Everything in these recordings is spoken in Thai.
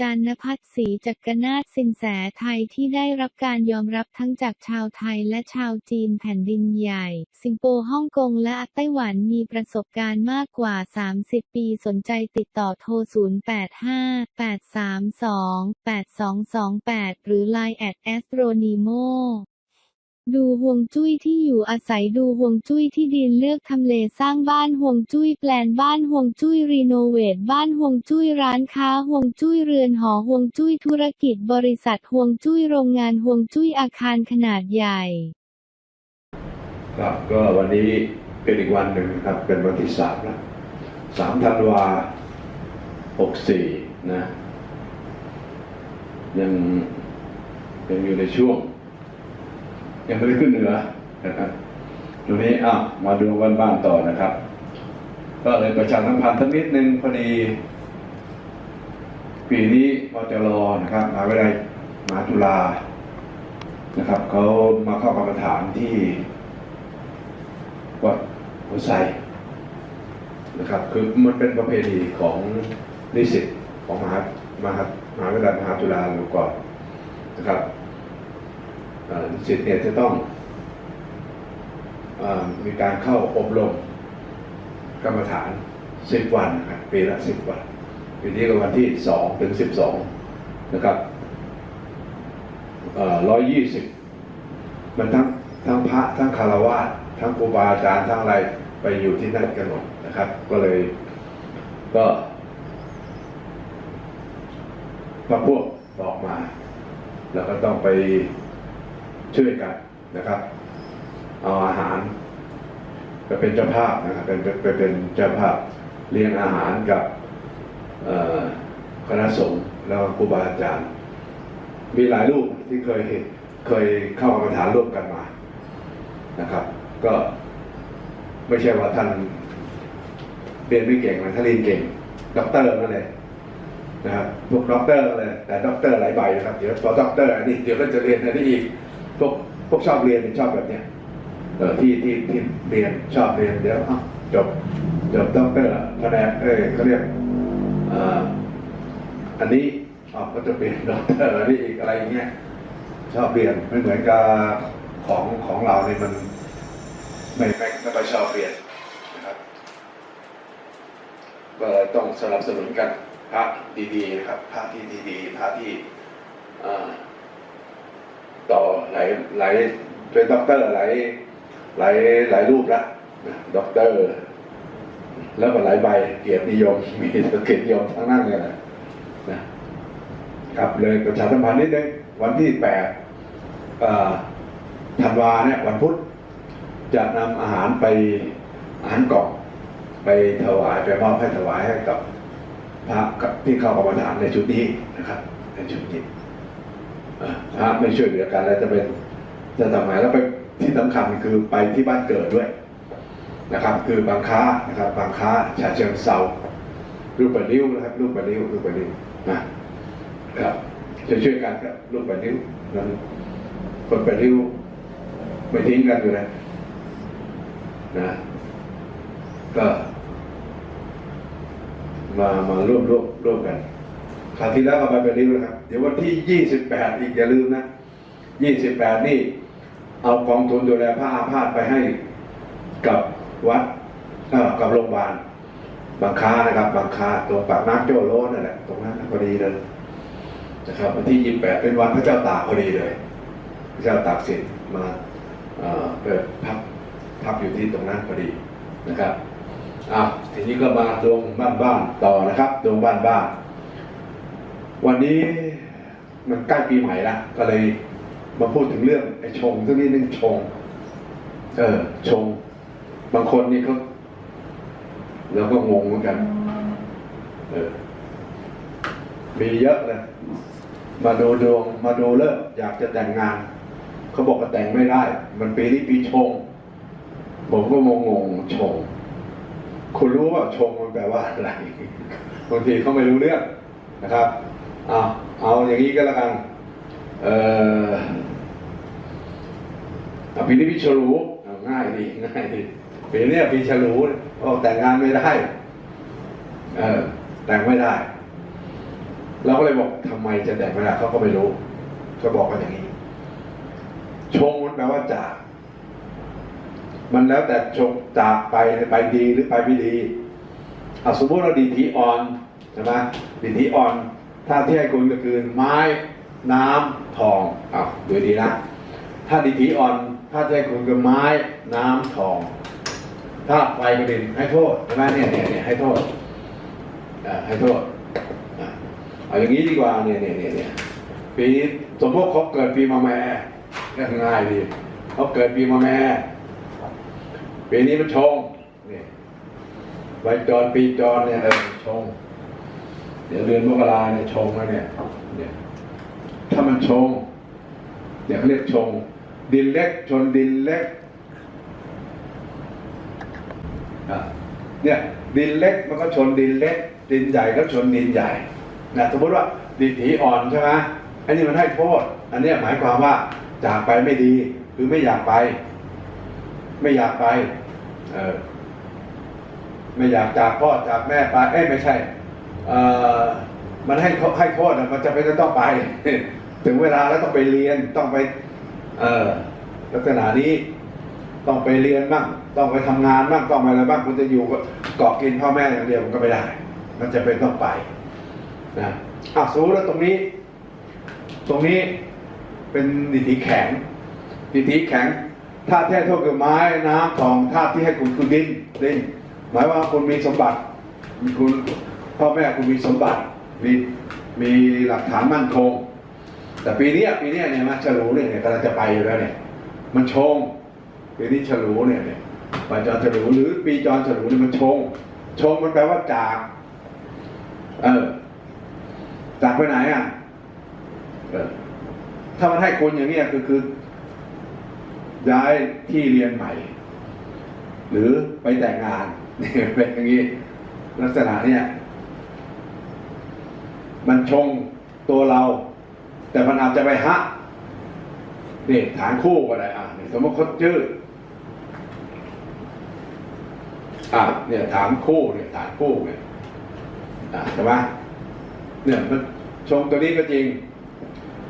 จารย์นภัสศรีจักรนาถสินแสไทยที่ได้รับการยอมรับทั้งจากชาวไทยและชาวจีนแผ่นดินใหญ่ สิงคโปร์ฮ่องกงและไต้หวันมีประสบการณ์มากกว่า 30 ปีสนใจติดต่อโทร 0858328228 หรือ Line at astronemo ดูห่วงจุ้ยที่อยู่อาศัยดูห่วงจุ้ยที่ดินเลือกทำเลสร้างบ้านห่วงจุ้ยแปลนบ้านห่วงจุ้ยรีโนเวทบ้านห่วงจุ้ยร้านค้าห่วงจุ้ยเรือนหอห่วงจุ้ยธุรกิจบริษัทห่วงจุ้ยโรงงานห่วงจุ้ยอาคารขนาดใหญ่ ครับก็วันนี้เป็นอีกวันหนึ่งนะครับเป็นวันที่สามแล้วสามธันวาหกสี่นะยังยังอยู่ในช่วง ยังไม่ได้ขึ้นเหนือนะครับตรงนี้อะมาดูวันบ้านต่อนะครับ ก็เลยประชาสัมพันธ์สักนิดนึงพอดี ปีนี้มจรนะครับมหาวิทยาลัยมหาจุฬานะครับเขามาเข้ากรรมฐานที่วัดหัวไซนะครับ คือมันเป็นประเพณีของนิสิตของมหามหามหาวิทยาลัยมหาจุฬาลงกรณ์นะครับ เอ่อนิสิตเนี่ยจะต้องอมีการเข้าอบรมกรรมฐานสิบวันครับปีละสิบวันปีนี้ก็วันที่สองถึงสิบสองนะครับร้อยยี่สิบมันทั้งทั้งพระทั้งคารวะทั้งครูบาอาจารย์ทั้งอะไรไปอยู่ที่นั่นกันหมดนะครับ ก็เลยก็พระพวกบอกมา แล้วก็ต้องไป ช่วยกันนะครับ เอาอาหารไปเป็นเจ้าภาพนะครับเป็นไปเป็นเจ้าภาพเลี้ยงอาหารกับคณะสงฆ์แล้วครูบาอาจารย์ มีหลายรูปที่เคยเห็นเคยเข้ากรรมฐานร่วมกันมานะครับ ก็ไม่ใช่ว่าท่านเรียนไม่เก่งนะท่านเรียนเก่งด็อกเตอร์นั่นเลยนะครับพวกด็อกเตอร์เลยแต่ด็อกเตอร์หลายใบนะครับ เดี๋ยวพอด็อกเตอร์อันนี้เดี๋ยวก็จะเรียนอันนี้อีก พวกพวกชอบเรียนชอบแบบเนี้ยเออที่ที่ที่เรียนชอบเรียนเดี๋ยวอ้าวจบจบด็อกเตอร์คะแนนเอ้ยเขาเรียกอันนี้อ๋อก็จะเป็นด็อกเตอร์อันนี้อีกอะไรอย่างเงี้ยชอบเรียนไม่เหมือนกับของของเราเนี่ยมันไม่ไม่ไม่ค่อยชอบเรียนนะครับก็ต้องสนับสนุนกันพระดีๆนะครับพระที่ดีๆพระที่อ่า ต่อหลายหลายเป็นด็อกเตอร์หลายหลายหลายรูปละด็อกเตอร์ แล้วก็หลายใบเกียรตินิยมมีเกียรตินิยมทั้งนั้นเลยนะนะครับเลยประชาสัมพันธ์นิดนึงวันที่แปดธันวาเนี่ยวันพุธจะนำอาหารไปอาหารกล่องไปถวายไปมอบให้ถวายให้กับพระกับที่เข้ากรรมฐานในชุดนี้นะครับ ในชุดนี้ เอ่อพระไม่ช่วยเหลือกันแล้วจะเป็นจะทำไงแล้วไปที่สำคัญคือไปที่บ้านเกิดด้วยนะครับ คือบางค้านะครับบางค้าชาเชิงเซารูปปนิ้วนะครับรูปปนิ้วรูปปนิ้วนะครับจะช่วยกันครับรูปปนิ้วนั้นคนปนิ้วไม่ทิ้งกันอยู่นะนะก็มามาร่วมร่วมร่วมกัน คราวที่แล้วก็ไปปะนิ้วนะครับ เดี๋ยววันที่ยี่สิบแปดอีกอย่าลืมนะยี่สิบแปดนี่ เอากองทุนดูแลพระอาพาธไปให้กับวัดกับโรงพยาบาลบางค้านะครับ บางค้าตรงปากน้ำโจโลนั่นแหละตรงนั้นพอดีเลยนะครับวันที่ยี่แปดเป็นวันพระเจ้าตากพอดีเลย พระเจ้าตากสินมาเปิดพักพักอยู่ที่ตรงนั้นพอดีนะครับอะทีนี้ก็มาดวงบ้านบ้านๆต่อนะครับดวงบ้านบ้านๆ วันนี้มันใกล้ปีใหม่ละก็เลยมาพูดถึงเรื่องไอ้ชงสักนิดนึงชง เออ ชง บางคนนี่เขาแล้วก็งงเหมือนกัน เออ มีเยอะเลยมาดูดวง มาดูเลิกอยากจะแต่งงาน เขาบอกว่าแต่งไม่ได้ มันปีนี้ปีชง ผมก็งงงชง คุณรู้ว่าชงมันแปลว่าอะไรบางทีเขาไม่รู้เรื่องนะครับ อาเอาอย่างนี้ก็แล้วกันเออเอปีนี้ปีฉลูง่ายดีง่ายดีปีนี้ปีฉลูโอ้แต่งงานไม่ได้เออแต่งไม่ได้เราก็เลยบอกทำไมจะแดกไม่ได้เขาก็ไม่รู้ก็บอกกันอย่างนี้ ชงมันแปลว่าจากมันแล้วแต่ชงจากไปไปดีหรือไปไม่ดีอะสมมติเราดีทีออนใช่ไหมดีทีออน ถ้าที่ให้คุณก็คือไม้น้ำทองอ้าวดูดีนะถ้าดีทีอ่อนถ้าที่ให้คุณคือไม้น้ำทองถ้าไฟกระดินให้โทษใช่ไหมเนี่ยเนี่ยเนี่ยให้โทษอ่าให้โทษอะเอาอย่างนี้ดีกว่าเนี่ยเนี่ยเนี่ยเนี่ยปีนี้สมมติเขาเกิดปีมะแม่ง่ายดีเขาเกิดปีมะแม่ปีนี้มันชงเนี่ยใบจรปีจรเนี่ยเออชง เดี๋ยวเดือนมกราเนี่ยชงแล้วเนี่ยเนี่ย ถ้ามันชงเดี๋ยวเขาเรียกชง ดินเล็กชนดินเล็กอะเนี่ยดินเล็กมันก็ชนดินเล็ก ดินใหญ่ก็ชนดินใหญ่นะสมมติว่าดินถีอ่อนใช่ไหมอันนี้มันให้โทษอันนี้หมายความว่าจากไปไม่ดี คือไม่อยากไป ไม่อยากไป เออไม่อยากจากพ่อจากแม่ไปเอ้ไม่ใช่ มันให้ให้โทษมันจะเป็นต้องไป ถึงเวลาแล้วต้องไปเรียนต้องไปลักษณะนี้ต้องไปเรียนบ้างต้องไปทำงานบ้างต้องไปอะไรบ้างคุณจะอยู่เกาะกินพ่อแม่อย่างเดียวมันก็ไม่ได้ มันจะเป็นต้องไปนะอะสมมติว่าตรงนี้ ตรงนี้เป็นดิถีแข็งดิถีแข็งธาตุแท้โทษคือไม้น้ำทองธาตุที่ให้คุณคือดินดินหมายว่าคุณมีสมบัติมีคุณ พ่อแม่คุณมีสมบัติมีมีหลักฐานมั่นคง แต่ปีนี้ปีนี้เนี่ยมันฉลูเนี่ยกำลังจะไปอยู่แล้วเนี่ยมันชงปีนี้ฉลูเนี่ยเนี่ยปีจรฉลูหรือปีจรฉลูเนี่ยมันชง ชงมันแปลว่าจากเออจากไปไหนอะเออถ้ามันให้คุณอย่างเนี้ยคือคือ ย้ายที่เรียนใหม่ หรือไปแต่งงานเนี่ยเป็นอย่างนี้ลักษณะเนี่ย มันชงตัวเรา แต่มันอาจจะไปฮะนี่ฐานคู่ก็ได้อะนี่สมมติเขาชื่ออะเนี่ยฐานคู่เนี่ยฐานคู่เนี่ยอะใช่ไหมเนี่ยมันชงตัวนี้ก็จริง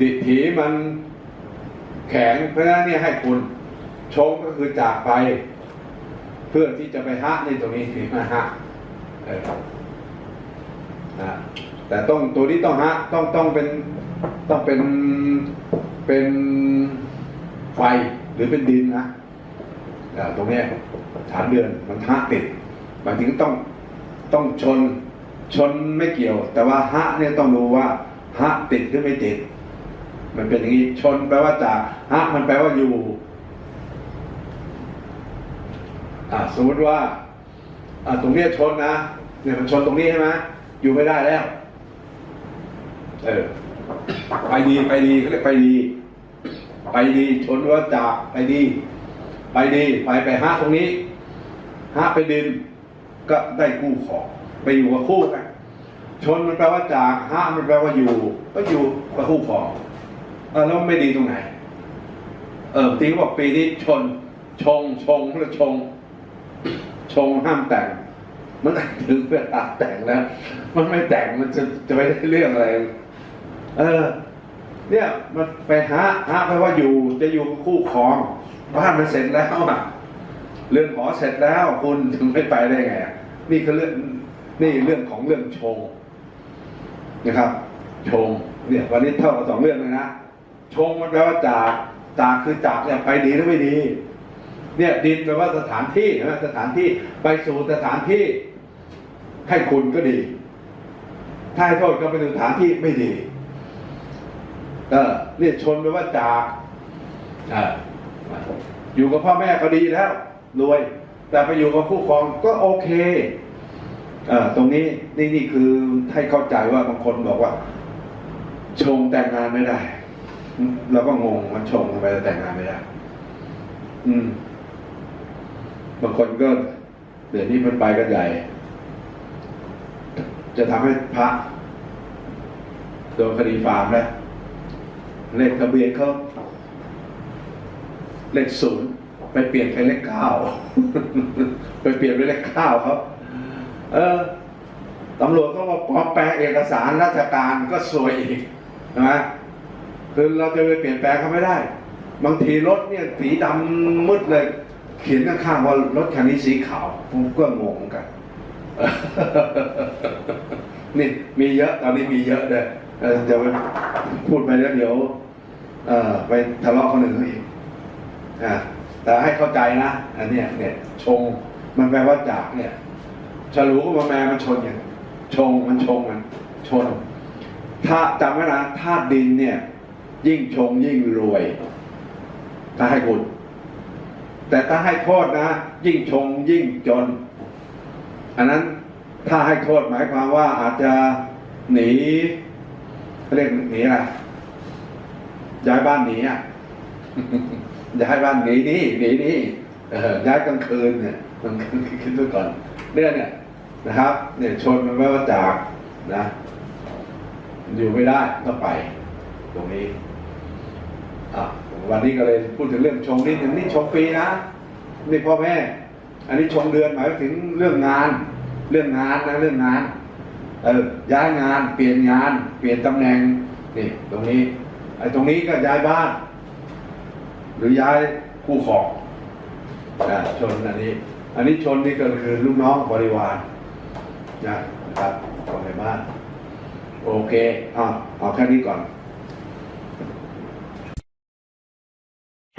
ดิถีมันแข็งเพราะฉะนั้นเนี่ยให้คุณชงก็คือจากไป เพื่อที่จะไปฮะในตรงนี้ถึงมาฮะเออนะ แต่ต้องตัวนี้ต้องฮะต้องต้องเป็นต้องเป็นเป็นไฟหรือเป็นดินนะตรงนี้ฐานเดือนมันฮะติดหมายถึงต้องต้องชนชนไม่เกี่ยว แต่ว่าฮะเนี่ยต้องดูว่าฮะติดหรือไม่ติด มันเป็นอย่างนี้ชนแปลว่าจากฮะมันแปลว่าอยู่อ่าสมมติว่าอ่าตรงนี้ชนนะเนี่ยมันชนตรงนี้ใช่ไหมอยู่ไม่ได้แล้ว เออ ไปดีไปดีเขาเรียกไปดี ไปดีชนว่าจากไปดี ไปดีไปไปห้าตรงนี้ห้าไปดิน ก็ได้คู่ของไปอยู่กับคู่กันชนมันแปลว่าจากห้ามันแปลว่าอยู่ ก็อยู่กับคู่ของเออแล้วมันไม่ดีตรงไหน เออทีเขาบอกปีนี้ชน ชงชงหรือชง ชงห้ามแต่งมันถึงเวลาแต่งแล้ว มันไม่แต่งมันจะจะไม่ได้เรื่องอะไร เออ เนี่ยมันไปหาหาไปว่าอยู่จะอยู่คู่ครองบ้านมันเสร็จแล้วอะเรื่องหอเสร็จแล้วคุณถึงไม่ไปได้ไงอะนี่คือเรื่องนี่เรื่องของเรื่องชงนะครับชงเนี่ยวันนี้เท่ากับสองเรื่องเลยนะชงมันแปลว่าจากจากคือจากเนี่ยไปดีหรือไม่ดี เนี่ยดินแปลว่าสถานที่นะสถานที่ไปสู่สถานที่ให้คุณก็ดี ถ้าให้โทษก็ไปสู่สถานที่ไม่ดี เออเนี่ยชนแปลว่าจากเอออยู่กับพ่อแม่ก็ดีแล้วรวย แต่ไปอยู่กับคู่ครองก็โอเคเออตรงนี้นี่นี่คือให้เข้าใจว่าบางคนบอกว่า ชงแต่งงานไม่ได้เราก็งงมันชงทำไมจะแต่งงานไม่ได้ อืม บางคนก็เดี๋ยวนี้มันไปกันใหญ่ จะทำให้พระโดนคดีฟาร์มแล้ว เลขทะเบียนเขาเลขศูนย์ไปเปลี่ยนเป็นเลขเก้าไปเปลี่ยนเป็นเลขเก้าเขาเออตำรวจก็มาปลอมแปลงเอกสารราชการก็ซวยอีกใช่ไหมคือเราจะไปเปลี่ยนแปลงเขาไม่ได้ บางทีรถเนี่ยสีดำมืดเลย เขียนข้างๆว่ารถคันนี้สีขาว ผมก็งงเหมือนกัน นี่มีเยอะตอนนี้มีเยอะเลย เออจะไปพูดไปแล้วเดี๋ยวไปทะเลาะคนอื่นเขาอีกแต่ให้เข้าใจนะอันนี้เนี่ยชงมันแปลว่าจากเนี่ยฉลูก็มาแม่มันชนอย่างชงมันชงมันชน ถ้าจำไว้นะธาตุดินเนี่ย ยิ่งชงยิ่งรวย ถ้าให้คุณแต่ถ้าให้โทษนะ ยิ่งชงยิ่งจน อันนั้นถ้าให้โทษหมายความว่าอาจจะหนี เขาเรียกหนีอะไรย้ายบ้านหนีอะย้ายบ้านหนีนี่หนีนี่เออย้ายกลางคืนเนี่ยมันคิดดูก่อนเนี่ยเนี่ยนะครับ เนี่ยชนมันไม่ว่าจากนะอยู่ไม่ได้ก็ไป ตรงนี้อะวันนี้ก็เลยพูดถึงเรื่องชงนิดหนึ่งนี่ชงปีนะนี่พ่อแม่ อันนี้ชงเดือนหมายถึงเรื่องงาน เรื่องงานนะเรื่องงาน เออย้ายงานเปลี่ยนงาน เปลี่ยนตำแหน่งนี่ตรงนี้ไอ้ตรงนี้ก็ย้ายบ้าน หรือย้ายคู่ครองนะชนอันนี้ อันนี้ชนนี่ก็คือลูกน้องบริวารนะครับของในบ้าน โอเคอะเอาแค่นี้ก่อน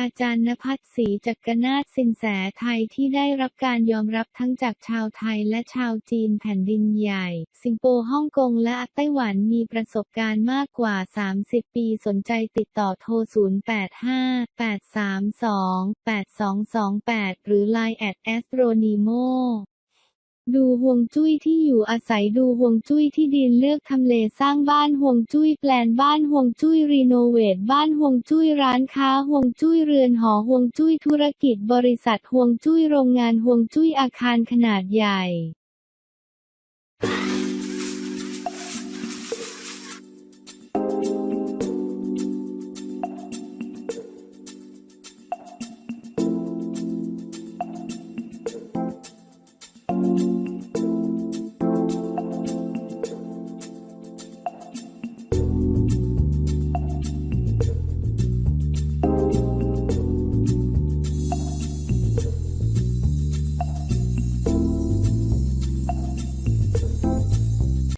อาจารย์นภัสศรีจักรนาถสินแสไทยที่ได้รับการยอมรับทั้งจากชาวไทยและชาวจีนแผ่นดินใหญ่ สิงคโปร์ฮ่องกงและไต้หวันมีประสบการณ์มากกว่า 30 ปีสนใจติดต่อโทร 0858328228 หรือ Line แอ ดูห่วงจุ้ยที่อยู่อาศัยดูห่วงจุ้ยที่ดินเลือกทำเลสร้างบ้านห่วงจุ้ยแปลนบ้านห่วงจุ้ยรีโนเวทบ้านห่วงจุ้ยร้านค้าห่วงจุ้ยเรือนหอห่วงจุ้ยธุรกิจบริษัทห่วงจุ้ยโรงงานห่วงจุ้ยอาคารขนาดใหญ่